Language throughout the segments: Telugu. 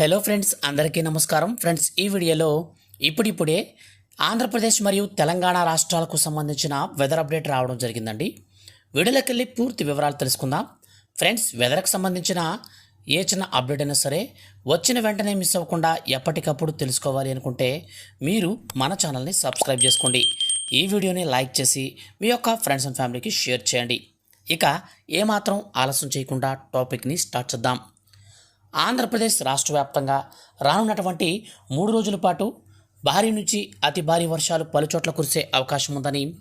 హలో ఫ్రెండ్స్ అందరికీ నమస్కారం. ఫ్రెండ్స్ ఈ వీడియోలో ఇప్పుడిప్పుడే ఆంధ్రప్రదేశ్ మరియు తెలంగాణ రాష్ట్రాలకు సంబంధించిన వెదర్ అప్డేట్ రావడం జరిగిందండి. వీడియోలోకి వెళ్ళి పూర్తి వివరాలు తెలుసుకుందాం. ఫ్రెండ్స్ వెదర్కి సంబంధించిన ఏ చిన్న అప్డేట్ అయినా సరే వచ్చిన వెంటనే మిస్ అవ్వకుండా ఎప్పటికప్పుడు తెలుసుకోవాలి అనుకుంటే మీరు మన ఛానల్ని సబ్స్క్రైబ్ చేసుకోండి. ఈ వీడియోని లైక్ చేసి మీ యొక్క ఫ్రెండ్స్ అండ్ ఫ్యామిలీకి షేర్ చేయండి. ఇక ఏమాత్రం ఆలస్యం చేయకుండా టాపిక్ని స్టార్ట్ చేద్దాం. ఆంధ్రప్రదేశ్ రాష్ట్ర వ్యాప్తంగా రానున్నటువంటి మూడు రోజుల పాటు భారీ నుంచి అతి భారీ వర్షాలు పలుచోట్ల కురిసే అవకాశం ఉందని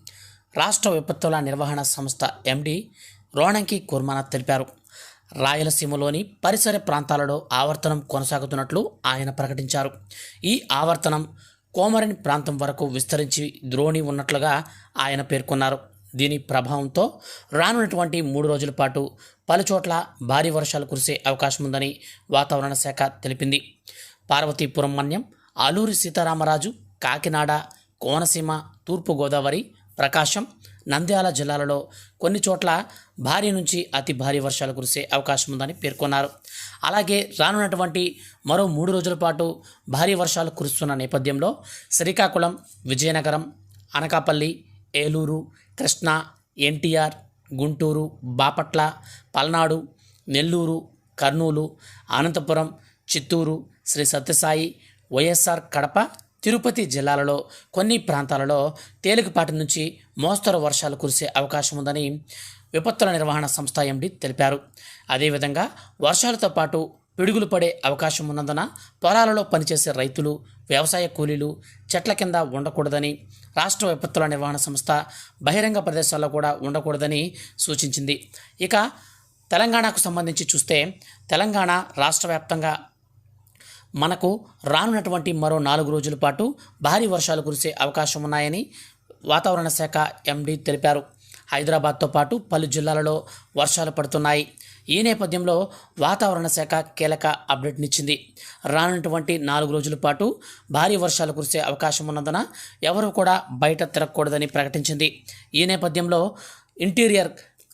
రాష్ట్ర విపత్తుల నిర్వహణ సంస్థ ఎండి రోణంకి కుర్మానాథ్ తెలిపారు. రాయలసీమలోని పరిసర ప్రాంతాలలో ఆవర్తనం కొనసాగుతున్నట్లు ఆయన ప్రకటించారు. ఈ ఆవర్తనం కోమరిన్ ప్రాంతం వరకు విస్తరించి ద్రోణి ఉన్నట్లుగా ఆయన పేర్కొన్నారు. దీని ప్రభావంతో రానున్నటువంటి మూడు రోజుల పాటు పలుచోట్ల భారీ వర్షాలు కురిసే అవకాశం ఉందని వాతావరణ శాఖ తెలిపింది. పార్వతీపురం మన్యం అల్లూరి సీతారామరాజు కాకినాడ కోనసీమ తూర్పుగోదావరి ప్రకాశం నంద్యాల జిల్లాలలో కొన్ని చోట్ల భారీ నుంచి అతి భారీ వర్షాలు కురిసే అవకాశం ఉందని పేర్కొన్నారు. అలాగే రానున్నటువంటి మరో మూడు రోజుల పాటు భారీ వర్షాలు కురుస్తున్న నేపథ్యంలో శ్రీకాకుళం విజయనగరం అనకాపల్లి ఏలూరు కృష్ణా ఎన్టీఆర్ గుంటూరు బాపట్ల పల్నాడు నెల్లూరు కర్నూలు అనంతపురం చిత్తూరు శ్రీ సత్యసాయి వైఎస్ఆర్ కడప తిరుపతి జిల్లాలలో కొన్ని ప్రాంతాలలో తేలికపాటి నుంచి మోస్తరు వర్షాలు కురిసే అవకాశం ఉందని విపత్తుల నిర్వహణ సంస్థ ఎండి తెలిపారు. అదేవిధంగా వర్షాలతో పాటు పిడుగులు పడే అవకాశం ఉన్నందున పొలాలలో పనిచేసే రైతులు వ్యవసాయ కూలీలు చెట్ల కింద ఉండకూడదని రాష్ట్ర విపత్తుల నిర్వహణ సంస్థ బహిరంగ ప్రదేశాల్లో కూడా ఉండకూడదని సూచించింది. ఇక తెలంగాణకు సంబంధించి చూస్తే తెలంగాణ రాష్ట్ర వ్యాప్తంగా మనకు రానున్నటువంటి మరో నాలుగు రోజుల పాటు భారీ వర్షాలు కురిసే అవకాశం ఉన్నాయని వాతావరణ శాఖ ఎండీ తెలిపారు. హైదరాబాద్తో పాటు పలు జిల్లాలలో వర్షాలు పడుతున్నాయి. ఈ నేపథ్యంలో వాతావరణ శాఖ కీలక అప్డేట్నిచ్చింది. రానున్నటువంటి నాలుగు రోజుల పాటు భారీ వర్షాలు కురిసే అవకాశం ఉన్నందున ఎవరు కూడా బయట తిరగకూడదని ప్రకటించింది. ఈ నేపథ్యంలో ఇంటీరియర్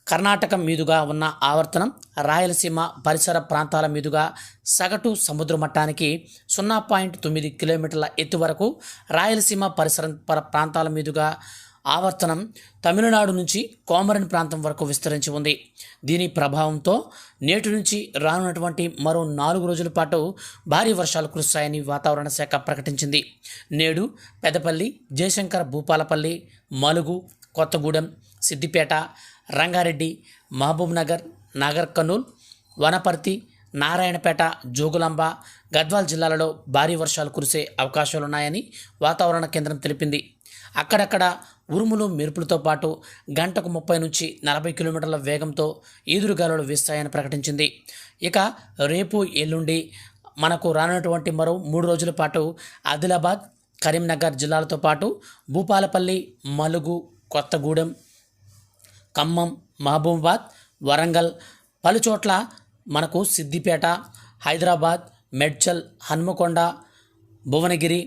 కర్ణాటక మీదుగా ఉన్న ఆవర్తనం రాయలసీమ పరిసర ప్రాంతాల మీదుగా సగటు సముద్ర మట్టానికి సున్నా పాయింట్ తొమ్మిది కిలోమీటర్ల ఎత్తు వరకు రాయలసీమ పరిసర ప్రాంతాల మీదుగా ఆవర్తనం తమిళనాడు నుంచి కోమరన్ ప్రాంతం వరకు విస్తరించి ఉంది. దీని ప్రభావంతో నేటి నుంచి రానున్నటువంటి మరో నాలుగు రోజుల పాటు భారీ వర్షాలు కురుస్తాయని వాతావరణ శాఖ ప్రకటించింది. నేడు పెదపల్లి జయశంకర్ భూపాలపల్లి మలుగు కొత్తగూడెం సిద్దిపేట రంగారెడ్డి మహబూబ్నగర్ నాగర్ కర్నూల్ వనపర్తి నారాయణపేట జోగులాంబ గద్వాల్ జిల్లాలలో భారీ వర్షాలు కురిసే అవకాశాలున్నాయని వాతావరణ కేంద్రం తెలిపింది. అక్కడక్కడ ఉరుములు మెరుపులతో పాటు గంటకు ముప్పై నుంచి నలభై కిలోమీటర్ల వేగంతో ఈదురుగాలులు వీస్తాయని ప్రకటించింది. ఇక రేపు ఎల్లుండి మనకు రానున్నటువంటి మరో మూడు రోజుల పాటు ఆదిలాబాద్ కరీంనగర్ జిల్లాలతో పాటు భూపాలపల్లి మలుగు కొత్తగూడెం ఖమ్మం మహబూబాబాద్ వరంగల్ పలుచోట్ల మనకు సిద్దిపేట హైదరాబాద్ మెడ్చల్ హన్మకొండ భువనగిరి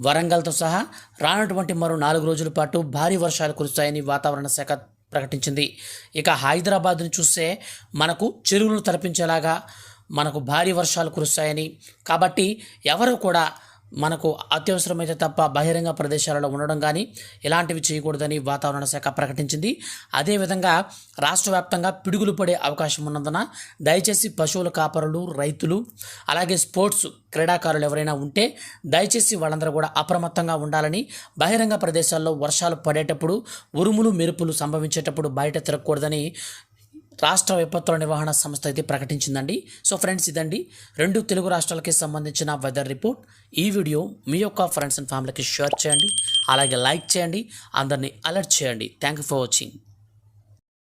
వరంగల్తో సహా రానటువంటి మరో నాలుగు రోజుల పాటు భారీ వర్షాలు కురుస్తాయని వాతావరణ శాఖ ప్రకటించింది. ఇక హైదరాబాద్ను చూస్తే మనకు చెరువులను తలపించేలాగా మనకు భారీ వర్షాలు కురుస్తాయని. కాబట్టి ఎవరు కూడా మనకు అత్యవసరమైతే తప్ప బహిరంగ ప్రదేశాలలో ఉండడం కానీ ఇలాంటివి చేయకూడదని వాతావరణ శాఖ ప్రకటించింది. అదేవిధంగా రాష్ట్ర వ్యాప్తంగా పిడుగులు పడే అవకాశం ఉన్నందున దయచేసి పశువుల కాపరులు రైతులు అలాగే స్పోర్ట్స్ క్రీడాకారులు ఎవరైనా ఉంటే దయచేసి వాళ్ళందరూ కూడా అప్రమత్తంగా ఉండాలని బహిరంగ ప్రదేశాల్లో వర్షాలు పడేటప్పుడు ఉరుములు మెరుపులు సంభవించేటప్పుడు బయట తిరగకూడదని రాష్ట్ర విపత్తుల నిర్వహణ సంస్థ అయితే ప్రకటించిందండి. సో ఫ్రెండ్స్ ఇదండి. రెండు తెలుగు రాష్ట్రాలకి సంబంధించిన వెదర్ రిపోర్ట్. ఈ వీడియో మీ యొక్క ఫ్రెండ్స్ అండ్ ఫ్యామిలీకి షేర్ చేయండి. అలాగే లైక్ చేయండి. అందరినీ అలర్ట్ చేయండి. Thank you for watching.